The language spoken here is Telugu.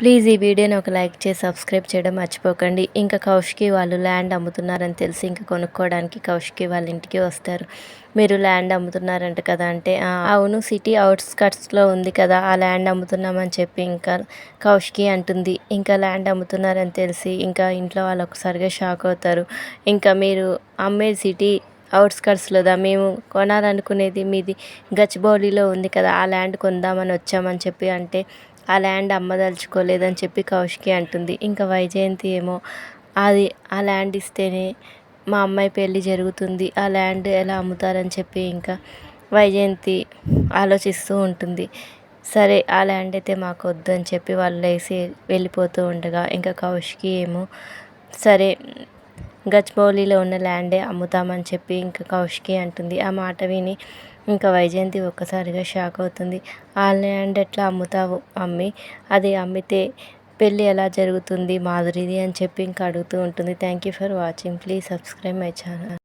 ప్లీజ్ ఈ వీడియోని ఒక లైక్ చేసి సబ్స్క్రైబ్ చేయడం మర్చిపోకండి. ఇంకా కౌశికి వాళ్ళు ల్యాండ్ అమ్ముతున్నారని తెలిసి ఇంకా కొనుక్కోవడానికి కౌశికి వాళ్ళ ఇంటికి వస్తారు. మీరు ల్యాండ్ అమ్ముతున్నారంట కదా అంటే అవును సిటీ అవుట్స్కట్స్లో ఉంది కదా ఆ ల్యాండ్ అమ్ముతున్నామని చెప్పి ఇంకా కౌశికి అంటుంది. ఇంకా ల్యాండ్ అమ్ముతున్నారని తెలిసి ఇంకా ఇంట్లో వాళ్ళు ఒకసారిగా షాక్ అవుతారు. ఇంకా మీరు అమ్మే సిటీ అవుట్స్కట్స్లోదా మేము కొనాలనుకునేది మీది గచ్చిబౌలిలో ఉంది కదా ఆ ల్యాండ్ కొందామని వచ్చామని చెప్పి అంటే ఆ ల్యాండ్ అమ్మదలుచుకోలేదని చెప్పి కౌశికి అంటుంది. ఇంకా వైజయంతి ఏమో అది ఆ ల్యాండ్ ఇస్తేనే మా అమ్మాయి పెళ్ళి జరుగుతుంది ఆ ల్యాండ్ ఎలా అమ్ముతారని చెప్పి ఇంకా వైజయంతి ఆలోచిస్తూ ఉంటుంది. సరే ఆ ల్యాండ్ అయితే మాకు వద్దు అని చెప్పి వాళ్ళు లేచి వెళ్ళిపోతూ ఉండగా ఇంకా కౌశికి ఏమో సరే గచ్చిబౌలిలో ఉన్న ల్యాండే అమ్ముతామని చెప్పి ఇంకా కౌశికి అంటుంది. ఆ మాట విని ఇంకా వైజయంతి ఒక్కసారిగా షాక్ అవుతుంది. ఆ ల్యాండ్ ఎట్లా అమ్ముతావు అమ్మి? అది అమ్మితే పెళ్ళి ఎలా జరుగుతుంది మాధురిది అని చెప్పి ఇంకా అడుగుతూ ఉంటుంది. Thank you for watching. Please subscribe my channel.